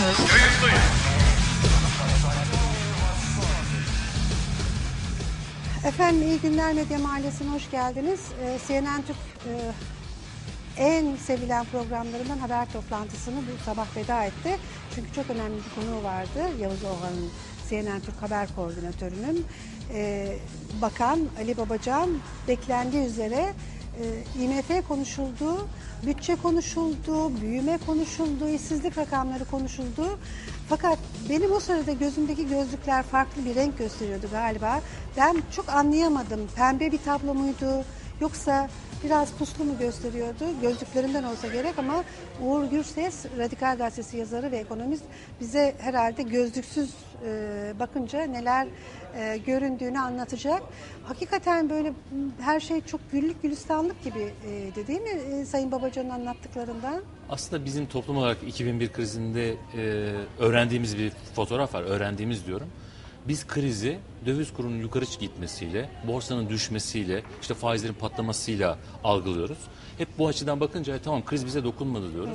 Yayındayız. Efendim iyi günler Medya Mahallesi'ne hoş geldiniz. Ee, CNN Türk e, en sevilen programlarından haber toplantısını bu sabah veda etti. Çünkü çok önemli bir konu vardı. Yavuz Oğan'ın CNN Türk Haber Koordinatörü'nün e, Bakan Ali Babacan beklendiği üzere e, IMF konuşuldu, bütçe konuşuldu, büyüme konuşuldu, işsizlik rakamları konuşuldu. Fakat benim o sırada gözümdeki gözlükler farklı bir renk gösteriyordu galiba. Ben çok anlayamadım. Pembe bir tablo muydu yoksa biraz puslu mu gösteriyordu? Gözlüklerinden olsa gerek ama Uğur Gürses, Radikal Gazetesi yazarı ve ekonomist bize herhalde gözlüksüz e, bakınca neler e, göründüğünü anlatacak. Hakikaten böyle her şey çok güllük gülistanlık gibi e, değil mi e, Sayın Babacan'ın anlattıklarından? Aslında bizim toplum olarak 2001 krizinde e, öğrendiğimiz bir fotoğraf var. Öğrendiğimiz diyorum. Biz krizi döviz kurunun yukarı gitmesiyle, borsanın düşmesiyle, işte faizlerin patlamasıyla algılıyoruz. Hep bu açıdan bakınca "E, tamam kriz bize dokunmadı diyoruz.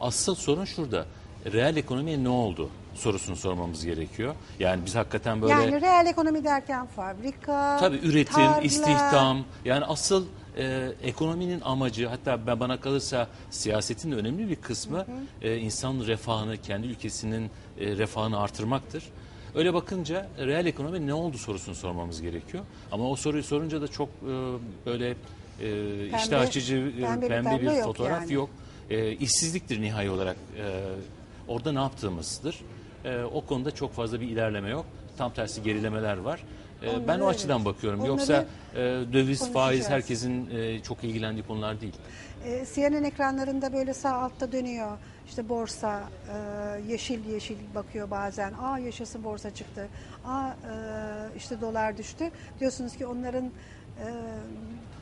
Asıl sorun şurada. Reel ekonomiye ne oldu sorusunu sormamız gerekiyor. Yani biz hakikaten böyle Yani reel ekonomi derken fabrika, Tabii üretim, tarla, istihdam yani asıl e, ekonominin amacı hatta ben bana kalırsa siyasetin de önemli bir kısmı e, insanın refahını, kendi ülkesinin e, refahını artırmaktır. Öyle bakınca reel ekonomi ne oldu sorusunu sormamız gerekiyor. Ama o soruyu sorunca da çok e, böyle e, işte açıcı pembe bir pembe, bir yok fotoğraf yani. yok. E, işsizliktir nihai olarak. E, orada ne yaptığımızdır. E, o konuda çok fazla bir ilerleme yok. Tam tersi gerilemeler var. E, ben Onları o açıdan evet. bakıyorum. Onları Yoksa e, döviz, faiz herkesin e, çok ilgilendiği konular değil. E, CNN ekranlarında böyle sağ altta dönüyor. İşte borsa e, yeşil yeşil bakıyor bazen. Aa yaşasın borsa çıktı. Aa e, işte dolar düştü. Diyorsunuz ki onların e,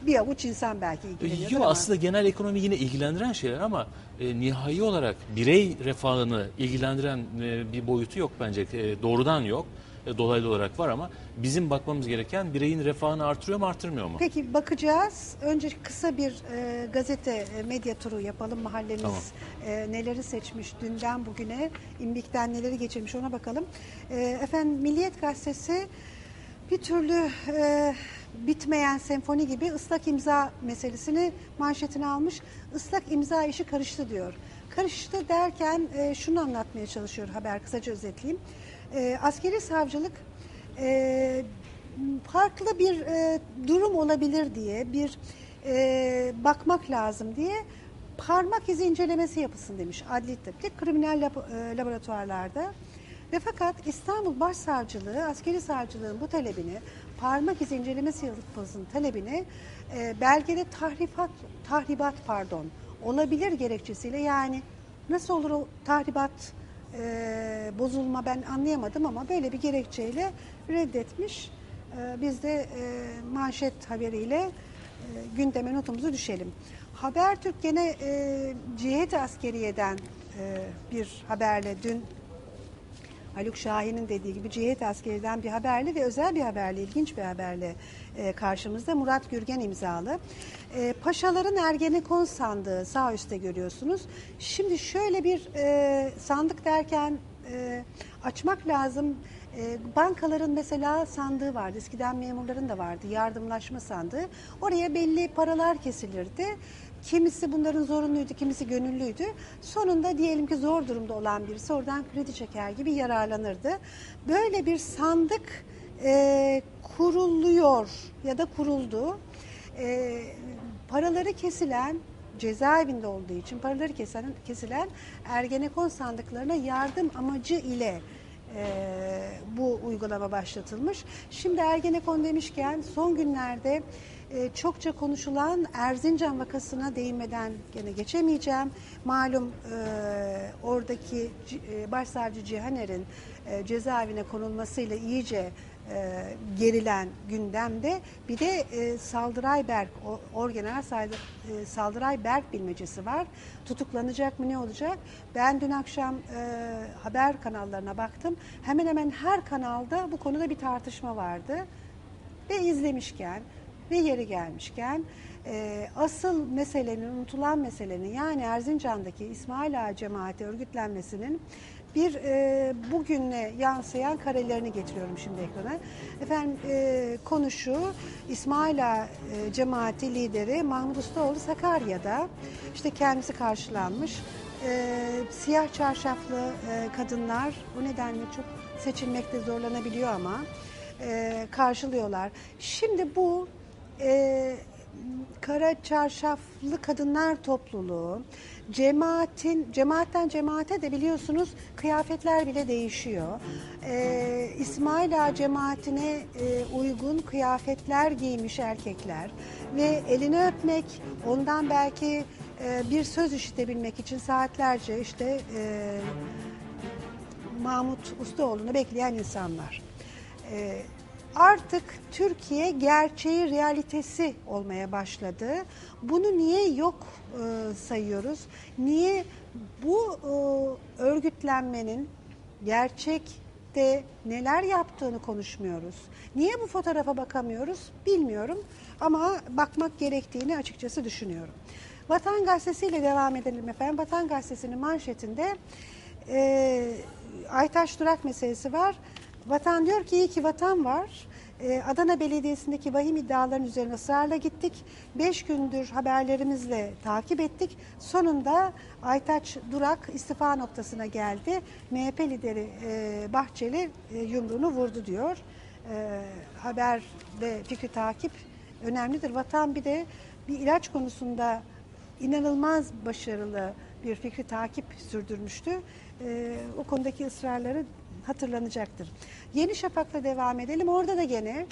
bir avuç insan belki ilgileniyor. Yok aslında genel ekonomi yine ilgilendiren şeyler ama e, nihai olarak birey refahını ilgilendiren e, bir boyutu yok bence. E, doğrudan yok. E, dolaylı olarak var ama bizim bakmamız gereken bireyin refahını artırıyor mu artırmıyor mu? Peki bakacağız. Önce kısa bir e, gazete e, medya turu yapalım. Mahallemiz Tamam. e, neleri seçmiş dünden bugüne, imbikten neleri geçirmiş ona bakalım. E, efendim Milliyet Gazetesi bir türlü e, bitmeyen senfoni gibi ıslak imza meselesini manşetine almış. Islak imza işi karıştı diyor. Karıştı derken e, şunu anlatmaya çalışıyor haber kısaca özetleyeyim. E, askeri savcılık e, farklı bir e, durum olabilir diye bir e, bakmak lazım diye parmak izi incelemesi yapılsın demiş adli tıpta kriminal lab- e, laboratuvarlarda. Ve fakat İstanbul Başsavcılığı askeri savcılığın bu talebini parmak izi incelemesi yapılsın talebini e, belgede tahrifat tahribat pardon olabilir gerekçesiyle yani nasıl olur o tahribat e, bozulma ben anlayamadım ama böyle bir gerekçeyle reddetmiş. E, biz de e, manşet haberiyle e, gündeme notumuzu düşelim. Habertürk gene e, cihet askeriyeden e, bir haberle dün Haluk Şahin'in dediği gibi cihet askeriden bir haberle ve özel bir haberle, ilginç bir haberle e, karşımızda Murat Gürgen imzalı. E, Paşaların Ergenekon sandığı sağ üstte görüyorsunuz. Şimdi şöyle bir e, sandık derken e, açmak lazım. E, bankaların mesela sandığı vardı. Eskiden memurların da vardı. Yardımlaşma sandığı. Oraya belli paralar kesilirdi. Kimisi bunların zorunluydu, kimisi gönüllüydü. Sonunda diyelim ki zor durumda olan birisi oradan kredi çeker gibi yararlanırdı. Böyle bir sandık e, kuruluyor ya da kuruldu. E, paraları kesilen cezaevinde olduğu için paraları kesilen, kesilen Ergenekon sandıklarına yardım amacı ile e, bu uygulama başlatılmış. Şimdi Ergenekon demişken son günlerde e, çokça konuşulan Erzincan vakasına değinmeden gene geçemeyeceğim. Malum e, oradaki e, Başsavcı Cihaner'in e, cezaevine konulmasıyla iyice e, gerilen gündemde bir de e, Saldıray Berk, Orgeneral Saldır, Saldıray Berk bilmecesi var. Tutuklanacak mı ne olacak? Ben dün akşam haber kanallarına baktım. Hemen hemen her kanalda bu konuda bir tartışma vardı. Ve izlemişken ve yeri gelmişken e, asıl meselenin, unutulan meselenin yani Erzincan'daki İsmail Ağa cemaati örgütlenmesinin bir e, bugüne yansıyan karelerini getiriyorum şimdi ekrana. Efendim e, konu şu, İsmaila e, cemaati lideri Mahmut Ustaoğlu Sakarya'da. İşte kendisi karşılanmış. E, siyah çarşaflı e, kadınlar o nedenle çok seçilmekte zorlanabiliyor ama e, karşılıyorlar. Şimdi bu e, kara çarşaflı kadınlar topluluğu cemaatin cemaatten cemaate de biliyorsunuz kıyafetler bile değişiyor. Ee, İsmail Ağa cemaatine e, uygun kıyafetler giymiş erkekler ve elini öpmek ondan belki e, bir söz işitebilmek için saatlerce işte e, Mahmut Ustaoğlu'nu bekleyen insanlar. Ee, artık Türkiye gerçeği, realitesi olmaya başladı. Bunu niye yok e, sayıyoruz? Niye bu e, örgütlenmenin gerçekte neler yaptığını konuşmuyoruz? Niye bu fotoğrafa bakamıyoruz bilmiyorum ama bakmak gerektiğini açıkçası düşünüyorum. Vatan Gazetesi ile devam edelim efendim. Vatan Gazetesi'nin manşetinde e, Aytaş Durak meselesi var. Vatan diyor ki iyi ki vatan var. Ee, Adana Belediyesi'ndeki vahim iddiaların üzerine ısrarla gittik. Beş gündür haberlerimizle takip ettik. Sonunda Aytaç Durak istifa noktasına geldi. MHP lideri e, Bahçeli e, yumruğunu vurdu diyor. E, haber ve fikri takip önemlidir. Vatan bir de bir ilaç konusunda inanılmaz başarılı bir fikri takip sürdürmüştü. Ee, o konudaki ısrarları hatırlanacaktır. Yeni Şafak'la devam edelim. Orada da gene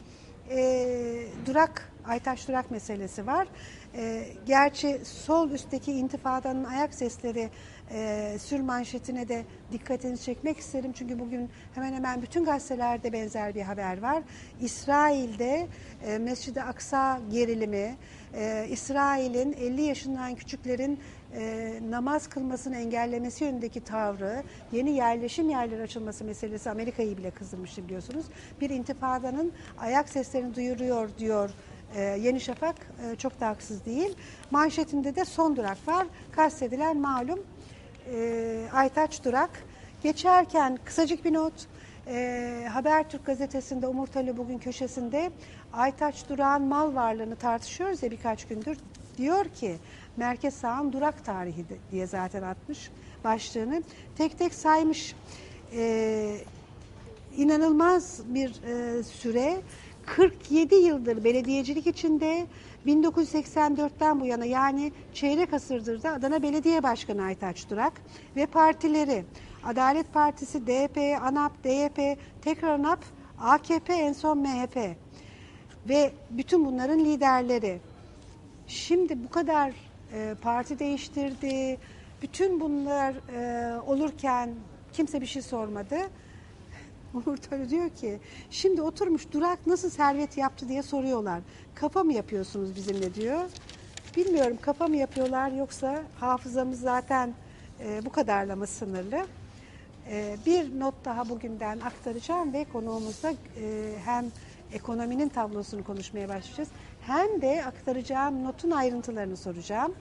e, Durak, Aytaş Durak meselesi var. E, gerçi sol üstteki intifadanın ayak sesleri e, sür manşetine de dikkatinizi çekmek isterim. Çünkü bugün hemen hemen bütün gazetelerde benzer bir haber var. İsrail'de e, Mescid-i Aksa gerilimi, e, İsrail'in 50 yaşından küçüklerin e, namaz kılmasını engellemesi yönündeki tavrı, yeni yerleşim yerleri açılması meselesi Amerika'yı bile kızdırmıştı biliyorsunuz. Bir intifadanın ayak seslerini duyuruyor diyor e, Yeni Şafak e, çok da haksız değil. Manşetinde de son durak var. Kastedilen malum e, Aytaç Durak. Geçerken kısacık bir not. E, Habertürk gazetesinde Umurtalı bugün köşesinde Aytaç Durak'ın mal varlığını tartışıyoruz ya birkaç gündür. Diyor ki Merkez Sağ'ın durak tarihi diye zaten atmış başlığını. Tek tek saymış. E, inanılmaz bir e, süre. 47 yıldır belediyecilik içinde 1984'ten bu yana yani çeyrek asırdır da Adana Belediye Başkanı Aytaç Durak ve partileri Adalet Partisi, DP, ANAP, DYP, tekrar ANAP, AKP, en son MHP ve bütün bunların liderleri. Şimdi bu kadar e, parti değiştirdi. Bütün bunlar e, olurken kimse bir şey sormadı. Törü diyor ki şimdi oturmuş Durak nasıl servet yaptı diye soruyorlar. Kafa mı yapıyorsunuz bizimle diyor. Bilmiyorum kafa mı yapıyorlar yoksa hafızamız zaten e, bu kadarla mı sınırlı? E, bir not daha bugünden aktaracağım ve konuğumuzda e, hem ekonominin tablosunu konuşmaya başlayacağız hem de aktaracağım notun ayrıntılarını soracağım.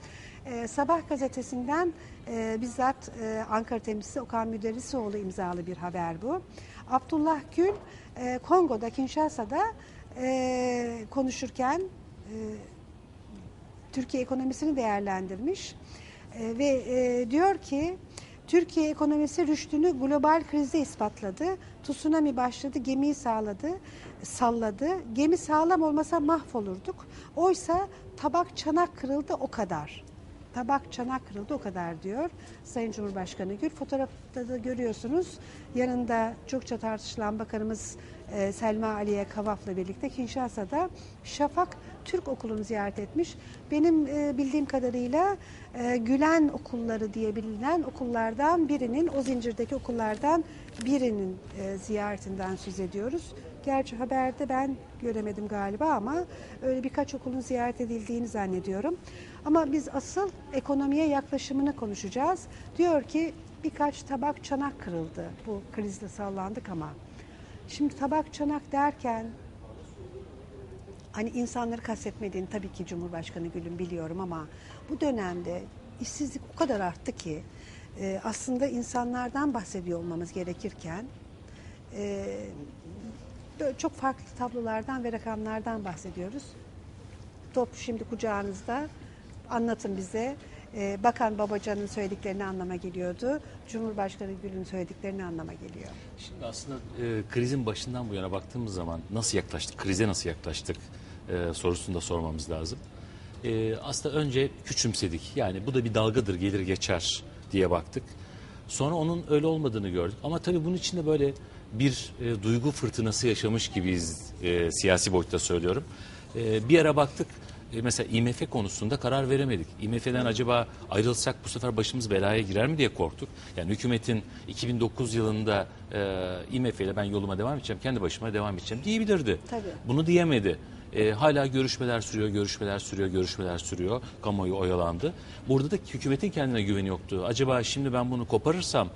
E, Sabah gazetesinden e, bizzat e, Ankara temsilcisi Okan Müderrisoğlu imzalı bir haber bu. Abdullah Gül e, Kongo'da, Kinshasa'da e, konuşurken e, Türkiye ekonomisini değerlendirmiş E, ve e, diyor ki Türkiye ekonomisi rüştünü global krizde ispatladı. Tsunami başladı, gemiyi sağladı, salladı. Gemi sağlam olmasa mahvolurduk. Oysa tabak çanak kırıldı o kadar. Tabak çanak kırıldı o kadar diyor Sayın Cumhurbaşkanı Gül. Fotoğrafta da görüyorsunuz yanında çokça tartışılan bakanımız e, Selma Aliye Kavaf'la birlikte Kinshasa'da Şafak Türk Okulu'nu ziyaret etmiş. Benim e, bildiğim kadarıyla e, Gülen okulları diye bilinen okullardan birinin, o zincirdeki okullardan birinin e, ziyaretinden söz ediyoruz. Gerçi haberde ben göremedim galiba ama öyle birkaç okulun ziyaret edildiğini zannediyorum. Ama biz asıl ekonomiye yaklaşımını konuşacağız. Diyor ki birkaç tabak çanak kırıldı. Bu krizde sallandık ama. Şimdi tabak çanak derken hani insanları kastetmediğini tabii ki Cumhurbaşkanı Gül'ün biliyorum ama bu dönemde işsizlik o kadar arttı ki e, aslında insanlardan bahsediyor olmamız gerekirken e, çok farklı tablolardan ve rakamlardan bahsediyoruz. Top şimdi kucağınızda. Anlatın bize. Ee, Bakan Babacan'ın söylediklerini anlama geliyordu. Cumhurbaşkanı Gül'ün söylediklerini anlama geliyor. Şimdi aslında e, krizin başından bu yana baktığımız zaman nasıl yaklaştık, krize nasıl yaklaştık e, sorusunu da sormamız lazım. E, aslında önce küçümsedik. Yani bu da bir dalgadır, gelir geçer diye baktık. Sonra onun öyle olmadığını gördük. Ama tabii bunun içinde böyle bir e, duygu fırtınası yaşamış gibiyiz e, siyasi boyutta söylüyorum. E, bir ara baktık e, mesela IMF konusunda karar veremedik. IMF'den acaba ayrılsak bu sefer başımız belaya girer mi diye korktuk. Yani hükümetin 2009 yılında e, IMF ile ben yoluma devam edeceğim, kendi başıma devam edeceğim diyebilirdi. Tabii. Bunu diyemedi. E, hala görüşmeler sürüyor, görüşmeler sürüyor, görüşmeler sürüyor. Kamuoyu oyalandı. Burada da hükümetin kendine güveni yoktu. Acaba şimdi ben bunu koparırsam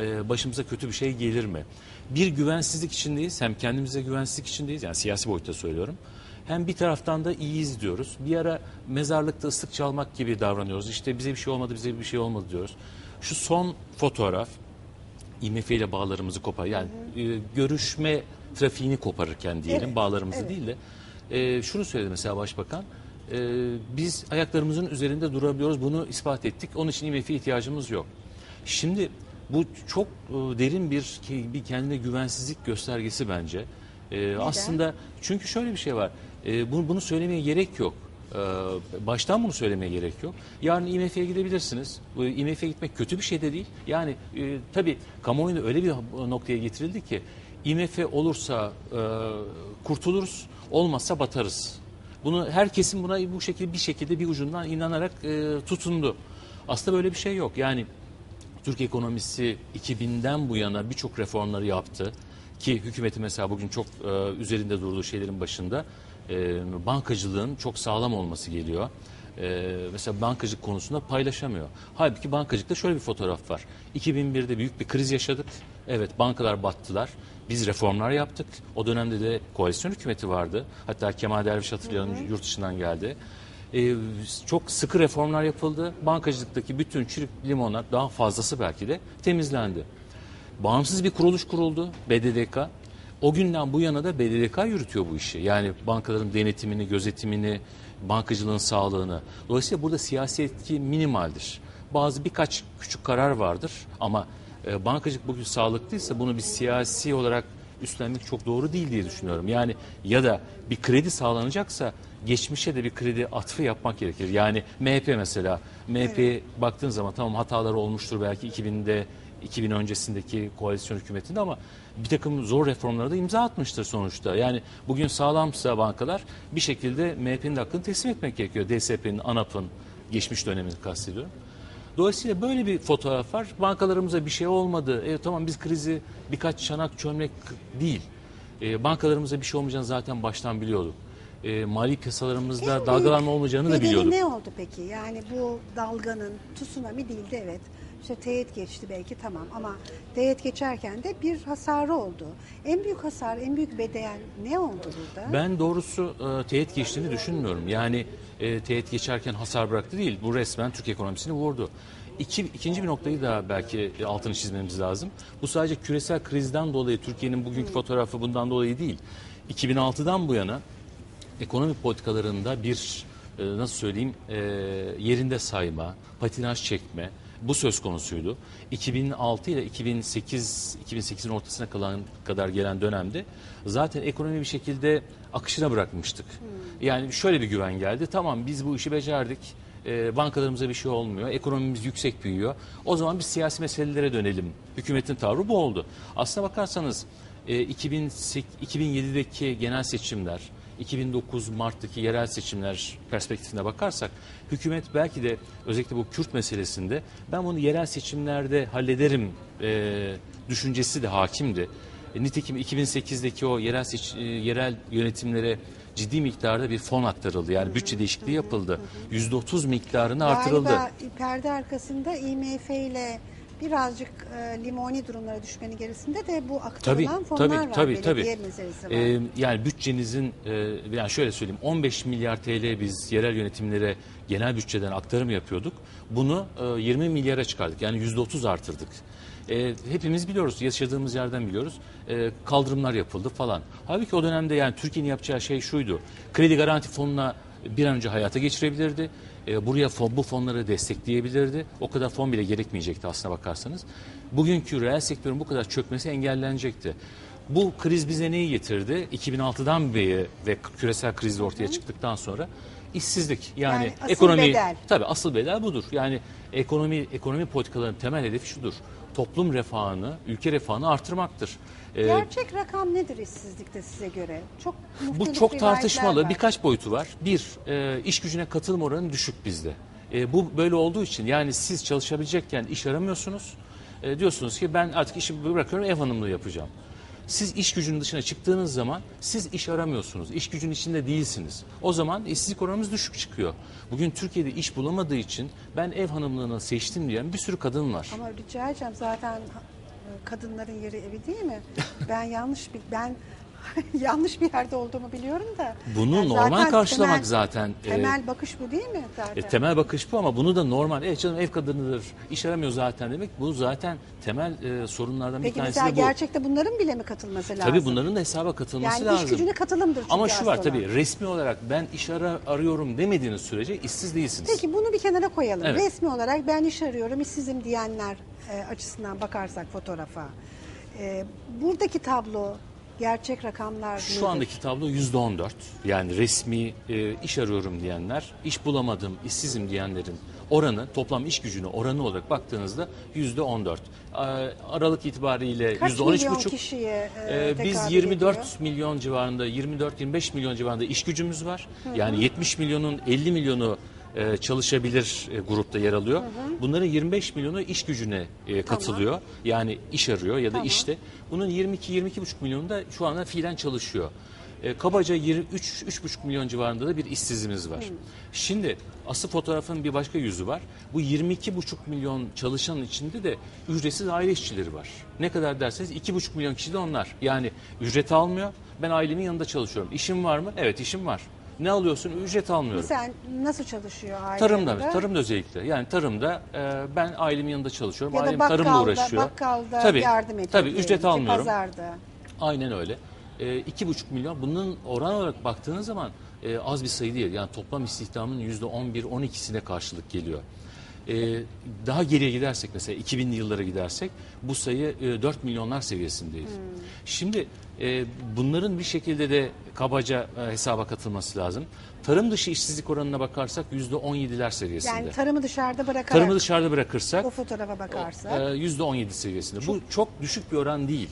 e, başımıza kötü bir şey gelir mi? Bir güvensizlik içindeyiz. Hem kendimize güvensizlik içindeyiz. Yani siyasi boyutta söylüyorum. Hem bir taraftan da iyiyiz diyoruz. Bir ara mezarlıkta ıslık çalmak gibi davranıyoruz. İşte bize bir şey olmadı, bize bir şey olmadı diyoruz. Şu son fotoğraf IMF ile bağlarımızı kopar. Yani e, görüşme trafiğini koparırken diyelim Evet, bağlarımızı evet. değil de e, şunu söyledi mesela başbakan. e, biz ayaklarımızın üzerinde durabiliyoruz. Bunu ispat ettik. Onun için IMF'ye ihtiyacımız yok. Şimdi bu çok e, derin bir bir kendine güvensizlik göstergesi bence. E, aslında çünkü şöyle bir şey var. E, bunu, bunu söylemeye gerek yok. E, baştan bunu söylemeye gerek yok. Yarın IMF'ye gidebilirsiniz. Bu IMF'ye gitmek kötü bir şey de değil. Yani e, tabii kamuoyunda öyle bir noktaya getirildi ki IMF olursa e, kurtuluruz, olmazsa batarız. Bunu herkesin buna bu şekilde bir şekilde bir ucundan inanarak e, tutundu. Aslında böyle bir şey yok. Yani Türk ekonomisi 2000'den bu yana birçok reformları yaptı. Ki hükümeti mesela bugün çok e, üzerinde durduğu şeylerin başında e, bankacılığın çok sağlam olması geliyor. E, mesela bankacılık konusunda paylaşamıyor. Halbuki bankacılıkta şöyle bir fotoğraf var. 2001'de büyük bir kriz yaşadık. Evet bankalar battılar. Biz reformlar yaptık. O dönemde de koalisyon hükümeti vardı. Hatta Kemal Derviş hatırlayalım yurt dışından geldi. Ee, çok sıkı reformlar yapıldı. Bankacılıktaki bütün çürük limonlar daha fazlası belki de temizlendi. Bağımsız bir kuruluş kuruldu BDDK. O günden bu yana da BDDK yürütüyor bu işi. Yani bankaların denetimini, gözetimini, bankacılığın sağlığını. Dolayısıyla burada siyasi etki minimaldir. Bazı birkaç küçük karar vardır ama e, bankacılık bugün sağlıklıysa bunu bir siyasi olarak üstlenmek çok doğru değil diye düşünüyorum. Yani ya da bir kredi sağlanacaksa geçmişe de bir kredi atfı yapmak gerekir. Yani MHP mesela. MHP baktığın zaman tamam hataları olmuştur belki 2000'de 2000 öncesindeki koalisyon hükümetinde ama bir takım zor reformlara da imza atmıştır sonuçta. Yani bugün sağlamsa bankalar bir şekilde MHP'nin hakkını teslim etmek gerekiyor. DSP'nin, ANAP'ın geçmiş dönemini kastediyorum. Dolayısıyla böyle bir fotoğraf var. Bankalarımıza bir şey olmadı. E, tamam biz krizi birkaç çanak çömlek değil. E, bankalarımıza bir şey olmayacağını zaten baştan biliyorduk. E, mali piyasalarımızda En dalgalanma olmayacağını da biliyorduk. ne oldu peki? Yani bu dalganın tsunami değildi evet. İşte teğet geçti belki tamam ama teğet geçerken de bir hasarı oldu. En büyük hasar, en büyük bedel ne oldu burada? Ben doğrusu e, teğet geçtiğini düşünmüyorum. Yani e, teğet geçerken hasar bıraktı değil. Bu resmen Türk ekonomisini vurdu. İki, ikinci bir noktayı da belki e, altını çizmemiz lazım. Bu sadece küresel krizden dolayı Türkiye'nin bugünkü fotoğrafı bundan dolayı değil. 2006'dan bu yana ekonomi politikalarında bir e, nasıl söyleyeyim e, yerinde sayma, patinaj çekme bu söz konusuydu. 2006 ile 2008 2008'in ortasına kalan kadar gelen dönemde zaten ekonomi bir şekilde akışına bırakmıştık. Yani şöyle bir güven geldi. Tamam biz bu işi becerdik. E, bankalarımıza bir şey olmuyor. Ekonomimiz yüksek büyüyor. O zaman biz siyasi meselelere dönelim. Hükümetin tavrı bu oldu. Aslına bakarsanız e, 2008 2007'deki genel seçimler, 2009 Mart'taki yerel seçimler perspektifine bakarsak hükümet belki de özellikle bu Kürt meselesinde ben bunu yerel seçimlerde hallederim e, düşüncesi de hakimdi. E, nitekim 2008'deki o yerel seç- e, yerel yönetimlere ciddi miktarda bir fon aktarıldı. Yani bütçe değişikliği yapıldı. %30 miktarını artırıldı. Galiba perde arkasında IMF ile birazcık e, limoni durumlara düşmenin gerisinde de bu Tabii, aktarılan fonlar tabii, var. tabii, tabii. Belediye meselesi var. Ee, yani bütçenizin e, yani şöyle söyleyeyim 15 milyar TL biz yerel yönetimlere genel bütçeden aktarım yapıyorduk. Bunu e, 20 milyara çıkardık. Yani %30 artırdık. E, hepimiz biliyoruz, yaşadığımız yerden biliyoruz. E, kaldırımlar yapıldı falan. Halbuki o dönemde yani Türkiye'nin yapacağı şey şuydu. Kredi garanti fonuna bir an önce hayata geçirebilirdi. E, buraya fon, bu fonları destekleyebilirdi. O kadar fon bile gerekmeyecekti aslına bakarsanız. Bugünkü reel sektörün bu kadar çökmesi engellenecekti. Bu kriz bize neyi getirdi? 2006'dan beri ve küresel kriz ortaya çıktıktan sonra işsizlik. Yani, Yani asıl ekonomi bedel. tabii asıl bedel budur. Yani ekonomi ekonomi politikalarının temel hedefi şudur. Toplum refahını, ülke refahını artırmaktır. Ee, Gerçek rakam nedir işsizlikte size göre? Çok bu çok tartışmalı. var. Birkaç boyutu var. Bir, e, iş gücüne katılım oranı düşük bizde. E, bu böyle olduğu için yani siz çalışabilecekken iş aramıyorsunuz. E, diyorsunuz ki ben artık işimi bırakıyorum ev hanımlığı yapacağım. Siz iş gücünün dışına çıktığınız zaman siz iş aramıyorsunuz. İş gücünün içinde değilsiniz. O zaman işsizlik oranımız düşük çıkıyor. Bugün Türkiye'de iş bulamadığı için ben ev hanımlığını seçtim diyen bir sürü kadın var. Ama rica edeceğim zaten kadınların yeri evi değil mi? Ben yanlış bir ben yanlış bir yerde olduğumu biliyorum da. Bunu Yani normal zaten karşılamak temel- zaten. e, Temel bakış bu değil mi zaten? E, temel bakış bu ama bunu da normal. Evet canım ev kadınıdır, iş aramıyor zaten demek. Bu zaten temel e, sorunlardan bir Peki tanesi mesela de bu. gerçekten bunların bile mi katılması lazım? Tabii bunların da hesaba katılması yani lazım. iş gücüne katılımdır çünkü ama şu var aslında. tabii resmi olarak ben iş ara, arıyorum demediğiniz sürece işsiz değilsiniz. Peki bunu bir kenara koyalım. Evet. Resmi olarak ben iş arıyorum, işsizim diyenler e, açısından bakarsak fotoğrafa. E, buradaki tablo gerçek rakamlar Şu nedir? andaki tablo yüzde on dört. Yani resmi e, iş arıyorum diyenler, iş bulamadım, işsizim diyenlerin oranı, toplam iş gücüne oranı olarak baktığınızda yüzde on dört. Aralık itibariyle Kaç yüzde on üç milyon buçuk. kişiye e, Ee, biz tekabül 24 ediyor? milyon civarında 24-25 milyon civarında iş gücümüz var. Yani 70 milyonun 50 milyonu e, çalışabilir e, grupta yer alıyor. Bunların 25 milyonu iş gücüne e, katılıyor. Yani iş arıyor ya da Tamam. işte. Bunun 22-22,5 milyonu da şu anda fiilen çalışıyor. E, kabaca 23 3,5 milyon civarında da bir işsizimiz var. Şimdi asıl fotoğrafın bir başka yüzü var. Bu 22,5 milyon çalışanın içinde de ücretsiz aile işçileri var. Ne kadar derseniz 2,5 milyon kişi de onlar. Yani ücret almıyor. Ben ailemin yanında çalışıyorum. İşim var mı? Evet işim var. Ne alıyorsun? Ücret almıyorum. Sen nasıl çalışıyor aile Tarımda, tarımda özellikle. Yani tarımda e, ben ailemin yanında çalışıyorum. ya Ailem bakkalda, tarımla uğraşıyor. bakkalda Tabii, yardım ediyor. Tabii ücret almıyorum. Pazarda. Aynen öyle. E, iki buçuk milyon. Bunun oran olarak baktığınız zaman e, az bir sayı değil. Yani toplam istihdamın yüzde 11-12'sine karşılık geliyor. E, daha geriye gidersek mesela 2000'li yıllara gidersek bu sayı e, 4 milyonlar seviyesindeyiz. Hmm. Şimdi e, bunların bir şekilde de kabaca e, hesaba katılması lazım. Tarım dışı işsizlik oranına bakarsak yüzde 17'ler seviyesinde. Yani tarımı dışarıda bırakarak Tarımı dışarıda bırakırsak o fotoğrafa bakarsak. e, yüzde 17 seviyesinde. Bu çok düşük bir oran değil.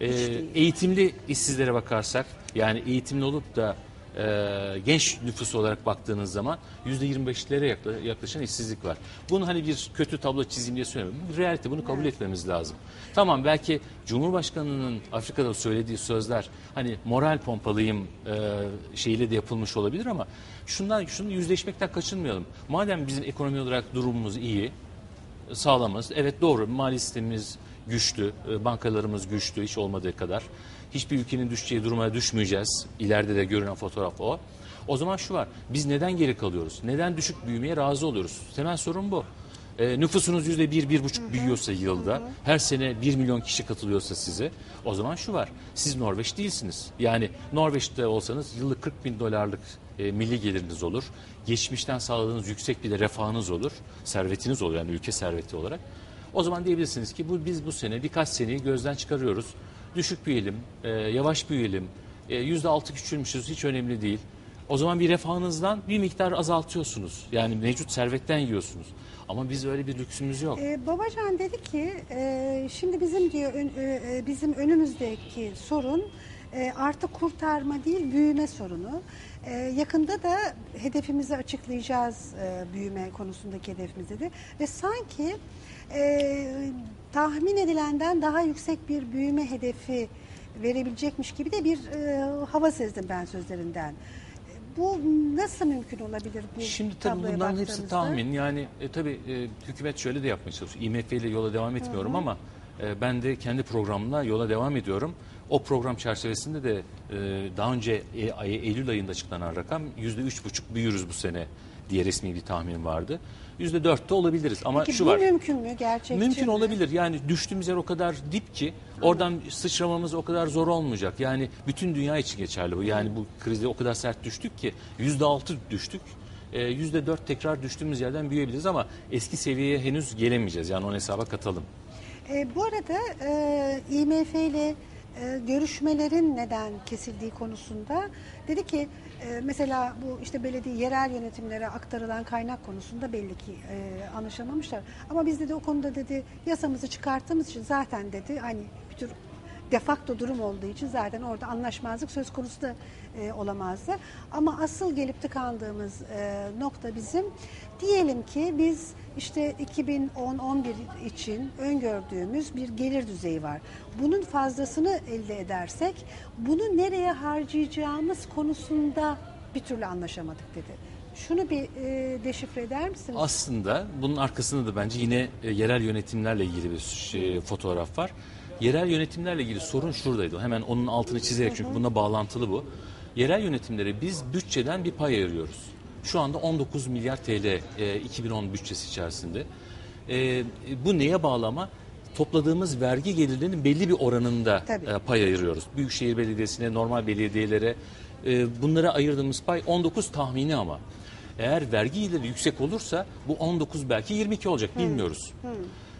E, değil. Eğitimli işsizlere bakarsak yani eğitimli olup da e, genç nüfus olarak baktığınız zaman yüzde 25'lere yakla- yaklaşan işsizlik var. Bunu hani bir kötü tablo çizeyim diye söylemiyorum. Bu realite bunu kabul etmemiz lazım. Tamam belki Cumhurbaşkanı'nın Afrika'da söylediği sözler hani moral pompalayayım e, şeyiyle de yapılmış olabilir ama şundan şunu yüzleşmekten kaçınmayalım. Madem bizim ekonomi olarak durumumuz iyi, sağlamız. Evet doğru mali sistemimiz güçlü, e, bankalarımız güçlü hiç olmadığı kadar. Hiçbir ülkenin düşeceği duruma düşmeyeceğiz. İleride de görünen fotoğraf o. O zaman şu var, biz neden geri kalıyoruz? Neden düşük büyümeye razı oluyoruz? Temel sorun bu. E, nüfusunuz yüzde bir, bir buçuk büyüyorsa yılda, her sene bir milyon kişi katılıyorsa size, o zaman şu var, siz Norveç değilsiniz. Yani Norveç'te olsanız yıllık 40 bin dolarlık e, milli geliriniz olur. Geçmişten sağladığınız yüksek bir de refahınız olur. Servetiniz olur yani ülke serveti olarak. O zaman diyebilirsiniz ki bu biz bu sene birkaç seneyi gözden çıkarıyoruz. Düşük büyüyelim, e, yavaş büyüyelim. E, Yüzde altı küçülmüşüz hiç önemli değil. O zaman bir refahınızdan bir miktar azaltıyorsunuz. Yani mevcut servetten yiyorsunuz. Ama biz öyle bir lüksümüz yok. Ee, Babacan dedi ki e, şimdi bizim diyor ön- e, e, bizim önümüzdeki sorun e, artık kurtarma değil büyüme sorunu. E, yakında da hedefimizi açıklayacağız e, büyüme konusundaki hedefimiz dedi ve sanki e, tahmin edilenden daha yüksek bir büyüme hedefi verebilecekmiş gibi de bir e, hava sezdim ben sözlerinden. bu nasıl mümkün olabilir bu Şimdi tabii bunların hepsi tahmin. Yani e, tabii e, hükümet şöyle de yapmaya çalışıyor. IMF ile yola devam etmiyorum ama e, ben de kendi programımla yola devam ediyorum. O program çerçevesinde de e, daha önce e, Eylül ayında açıklanan rakam yüzde üç buçuk büyürüz bu sene diye resmi bir tahmin vardı. Yüzde dörtte olabiliriz ama Peki şu bu var. mümkün mü gerçekçi Mümkün mi? olabilir. Yani düştüğümüz yer o kadar dip ki oradan sıçramamız o kadar zor olmayacak. Yani bütün dünya için geçerli bu. Yani bu krizde o kadar sert düştük ki yüzde altı düştük. Ee, Yüzde dört tekrar düştüğümüz yerden büyüyebiliriz ama eski seviyeye henüz gelemeyeceğiz. Yani onu hesaba katalım. E, bu arada e, IMF ile e, görüşmelerin neden kesildiği konusunda dedi ki e, mesela bu işte belediye yerel yönetimlere aktarılan kaynak konusunda belli ki e, anlaşamamışlar. Ama biz dedi o konuda dedi yasamızı çıkarttığımız için zaten dedi hani bir tür defakto durum olduğu için zaten orada anlaşmazlık söz konusu da e, olamazdı. Ama asıl gelip tıkandığımız e, nokta bizim diyelim ki biz işte 2010-11 için öngördüğümüz bir gelir düzeyi var. Bunun fazlasını elde edersek bunu nereye harcayacağımız konusunda bir türlü anlaşamadık dedi. Şunu bir e, deşifre eder misiniz? Aslında bunun arkasında da bence yine e, yerel yönetimlerle ilgili bir şey, fotoğraf var. Yerel yönetimlerle ilgili sorun şuradaydı. Hemen onun altını çizerek çünkü buna bağlantılı bu. Yerel yönetimlere biz bütçeden bir pay ayırıyoruz. Şu anda 19 milyar TL e, 2010 bütçesi içerisinde. E, bu neye bağlama? Topladığımız vergi gelirlerinin belli bir oranında Tabii. e, pay ayırıyoruz. Büyükşehir Belediyesi'ne, normal belediyelere e, bunlara ayırdığımız pay 19 tahmini ama. Eğer vergi geliri yüksek olursa bu 19 belki 22 olacak bilmiyoruz.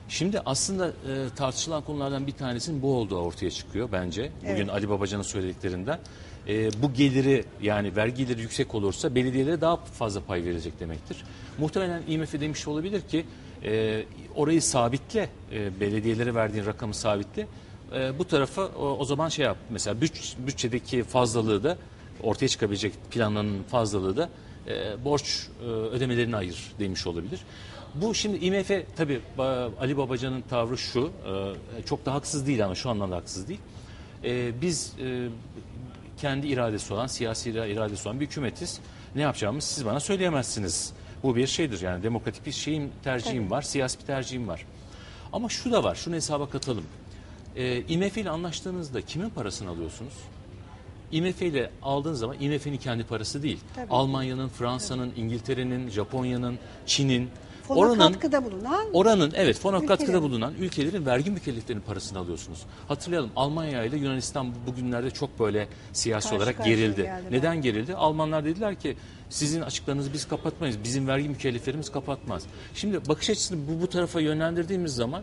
Şimdi aslında e, tartışılan konulardan bir tanesinin bu olduğu ortaya çıkıyor bence. Bugün Evet. Ali Babacan'ın söylediklerinden. E, bu geliri yani vergi geliri yüksek olursa belediyelere daha fazla pay verilecek demektir. Muhtemelen IMF demiş olabilir ki e, orayı sabitle, e, belediyelere verdiğin rakamı sabitle. E, bu tarafa o, o zaman şey yap mesela bütç, bütçedeki fazlalığı da ortaya çıkabilecek planların fazlalığı da e, borç e, ödemelerini ayır demiş olabilir. Bu şimdi IMF tabii Ali Babacan'ın tavrı şu, e, çok da haksız değil ama şu anlamda haksız değil. E, biz e, kendi iradesi olan, siyasi ira- iradesi olan bir hükümetiz. Ne yapacağımızı siz bana söyleyemezsiniz. Bu bir şeydir yani demokratik bir şeyim, tercihim var, siyasi bir tercihim var. Ama şu da var, şunu hesaba katalım. IMF ile anlaştığınızda kimin parasını alıyorsunuz? IMF ile aldığın zaman IMF'nin kendi parası değil. Almanya'nın, Fransa'nın, İngiltere'nin, Japonya'nın, Çin'in, Fona oranın katkıda bulunan Oranın evet fona Ülkelerin. katkıda bulunan ülkelerin vergi mükelleflerinin parasını alıyorsunuz. Hatırlayalım Almanya ile Yunanistan bugünlerde çok böyle siyasi Karşı olarak gerildi. Neden gerildi? Almanlar dediler ki sizin açıklarınızı biz kapatmayız. Bizim vergi mükelleflerimiz kapatmaz. Şimdi bakış açısını bu, bu tarafa yönlendirdiğimiz zaman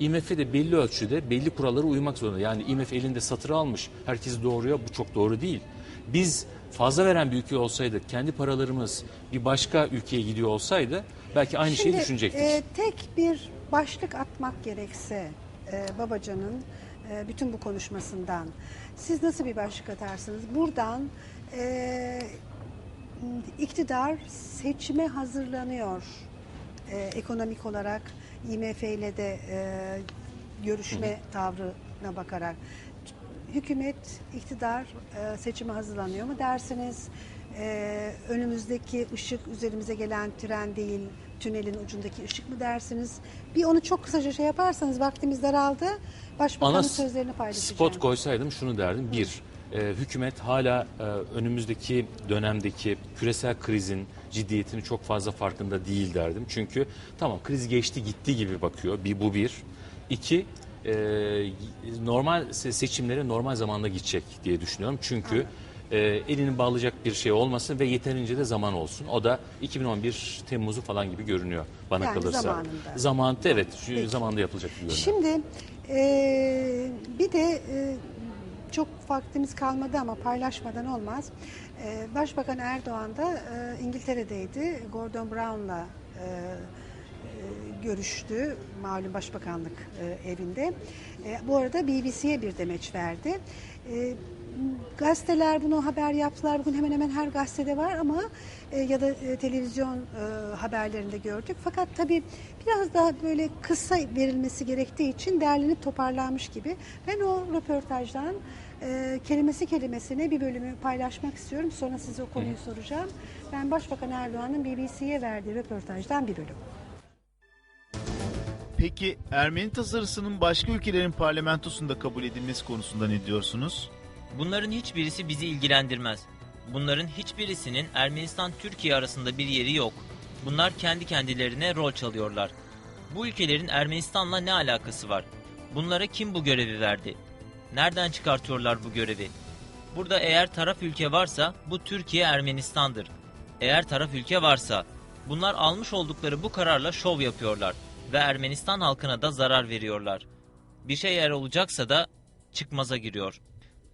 IMF de belli ölçüde belli kurallara uymak zorunda. Yani IMF elinde satır almış. Herkesi doğruyor. Bu çok doğru değil. Biz fazla veren bir ülke olsaydık, kendi paralarımız bir başka ülkeye gidiyor olsaydı belki aynı şeyi Şimdi, düşünecektik. e, tek bir başlık atmak gerekse e, Babacan'ın e, bütün bu konuşmasından siz nasıl bir başlık atarsınız? Buradan e, iktidar seçime hazırlanıyor e, ekonomik olarak IMF ile de e, görüşme tavrına bakarak hükümet, iktidar e, seçime hazırlanıyor mu dersiniz? E, önümüzdeki ışık üzerimize gelen tren değil, tünelin ucundaki ışık mı dersiniz? Bir onu çok kısaca şey yaparsanız vaktimiz daraldı. Başbakanın Ana sözlerini paylaşacağım. spot koysaydım şunu derdim. Bir, e, hükümet hala e, önümüzdeki dönemdeki küresel krizin ciddiyetini çok fazla farkında değil derdim. Çünkü tamam kriz geçti gitti gibi bakıyor. Bir, bu bir. İki, e, normal se- seçimlere normal zamanda gidecek diye düşünüyorum. Çünkü e, elini bağlayacak bir şey olmasın ve yeterince de zaman olsun. O da 2011 Temmuz'u falan gibi görünüyor bana Yani kalırsa. zamanında. Zamanında evet şu Peki. zamanda yapılacak bir görünüyor. Şimdi e, bir de e, çok vaktimiz kalmadı ama paylaşmadan olmaz. E, Başbakan Erdoğan da e, İngiltere'deydi. Gordon Brown'la e, e, görüştü malum başbakanlık e, evinde. E, bu arada BBC'ye bir demeç verdi. E, gazeteler bunu haber yaptılar. Bugün hemen hemen her gazetede var ama e, ya da e, televizyon e, haberlerinde gördük. Fakat tabii biraz daha böyle kısa verilmesi gerektiği için derlenip toparlanmış gibi. Ben o röportajdan e, kelimesi kelimesine bir bölümü paylaşmak istiyorum. Sonra size o konuyu soracağım. Ben Başbakan Erdoğan'ın BBC'ye verdiği röportajdan bir bölüm. Peki Ermeni tasarısının başka ülkelerin parlamentosunda kabul edilmesi konusunda ne diyorsunuz? Bunların hiçbirisi bizi ilgilendirmez. Bunların hiçbirisinin Ermenistan-Türkiye arasında bir yeri yok. Bunlar kendi kendilerine rol çalıyorlar. Bu ülkelerin Ermenistan'la ne alakası var? Bunlara kim bu görevi verdi? Nereden çıkartıyorlar bu görevi? Burada eğer taraf ülke varsa bu Türkiye Ermenistan'dır. Eğer taraf ülke varsa bunlar almış oldukları bu kararla şov yapıyorlar ve Ermenistan halkına da zarar veriyorlar. Bir şey eğer olacaksa da çıkmaza giriyor.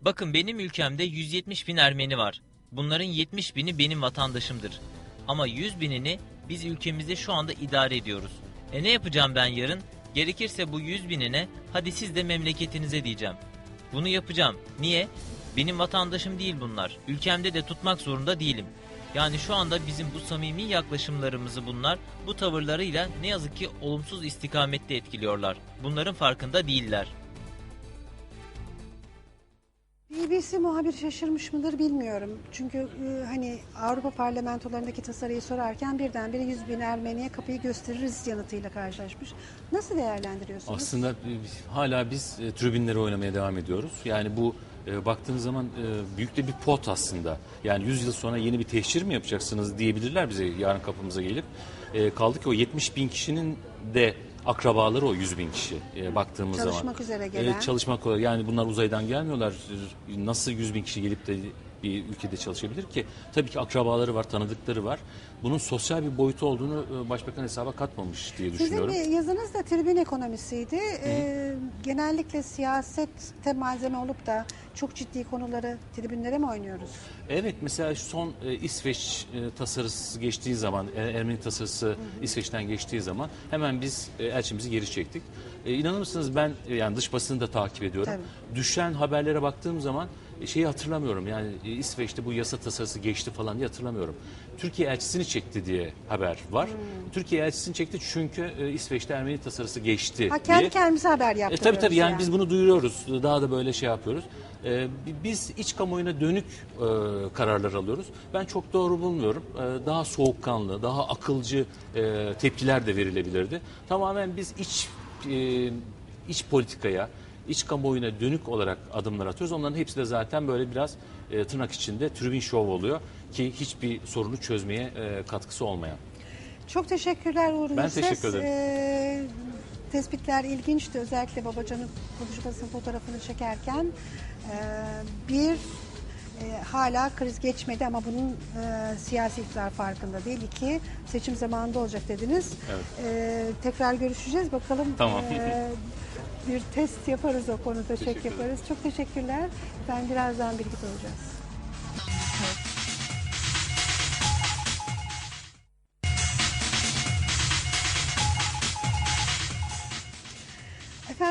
Bakın benim ülkemde 170 bin Ermeni var. Bunların 70 bini benim vatandaşımdır. Ama 100 binini biz ülkemizde şu anda idare ediyoruz. E ne yapacağım ben yarın? Gerekirse bu 100 binine hadi siz de memleketinize diyeceğim. Bunu yapacağım. Niye? Benim vatandaşım değil bunlar. Ülkemde de tutmak zorunda değilim. Yani şu anda bizim bu samimi yaklaşımlarımızı bunlar bu tavırlarıyla ne yazık ki olumsuz istikamette etkiliyorlar. Bunların farkında değiller. BBC muhabir şaşırmış mıdır bilmiyorum. Çünkü e, hani Avrupa parlamentolarındaki tasarıyı sorarken birdenbire 100 bin Ermeniye kapıyı gösteririz yanıtıyla karşılaşmış. Nasıl değerlendiriyorsunuz? Aslında e, hala biz e, tribünleri oynamaya devam ediyoruz. Yani bu e, baktığınız zaman e, büyük de bir pot aslında. Yani 100 yıl sonra yeni bir teşhir mi yapacaksınız diyebilirler bize yarın kapımıza gelip. E, kaldı ki o 70 bin kişinin de akrabaları o 100 bin kişi e, baktığımız zaman. Çalışmak üzere gelen. Evet, çalışmak olarak yani bunlar uzaydan gelmiyorlar. Nasıl 100 bin kişi gelip de bir ülkede çalışabilir ki? Tabii ki akrabaları var, tanıdıkları var. Bunun sosyal bir boyutu olduğunu e, Başbakan hesaba katmamış diye Sizin düşünüyorum. bir yazınız da tribün ekonomisiydi. Ee, genellikle siyasette malzeme olup da çok ciddi konuları tribünlere mi oynuyoruz? Evet mesela son e, İsveç e, tasarısı geçtiği zaman e, Ermeni tasarısı İsveç'ten geçtiği zaman hemen biz e, elçimizi geri çektik. E, inanır mısınız ben e, yani dış basını da takip ediyorum. Düşen haberlere baktığım zaman e, şeyi hatırlamıyorum yani e, İsveç'te bu yasa tasarısı geçti falan diye hatırlamıyorum. Türkiye elçisini çekti diye haber var. Türkiye elçisini çekti çünkü e, İsveç'te Ermeni tasarısı geçti Ha kendi diye. kendimize haber E, yaptırıyoruz. tabii tabii yani, biz bunu duyuruyoruz. Daha da böyle şey yapıyoruz. E, bi- biz iç kamuoyuna dönük e, kararlar alıyoruz. Ben çok doğru bulmuyorum. E, daha soğukkanlı, daha akılcı e, tepkiler de verilebilirdi. Tamamen biz iç e, iç politikaya, iç kamuoyuna dönük olarak adımlar atıyoruz. Onların hepsi de zaten böyle biraz e, tırnak içinde tribün şov oluyor ki hiçbir sorunu çözmeye e, katkısı olmayan. Çok teşekkürler Uğur Ben Gülses. teşekkür ederim. Ee, tespitler ilginçti. Özellikle Babacan'ın konuşmasının fotoğrafını çekerken. Ee, bir, e, hala kriz geçmedi ama bunun e, siyasi iktidar farkında değil. İki, seçim zamanında olacak dediniz. Evet. Ee, tekrar görüşeceğiz. Bakalım Tamam. e, bir test yaparız o konuda. Çek Teşekkür ederim. yaparız. Çok teşekkürler. Ben birazdan birlikte olacağız.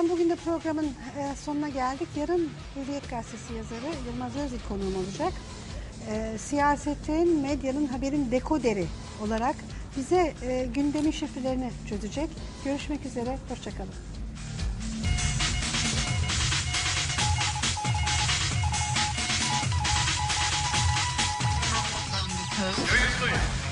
Efendim bugün de programın e, sonuna geldik. Yarın Hürriyet Gazetesi yazarı Yılmaz Özil konuğum olacak. E, siyasetin, medyanın, haberin dekoderi olarak bize e, gündemin şifrelerini çözecek. Görüşmek üzere, hoşçakalın. Kayıttayız.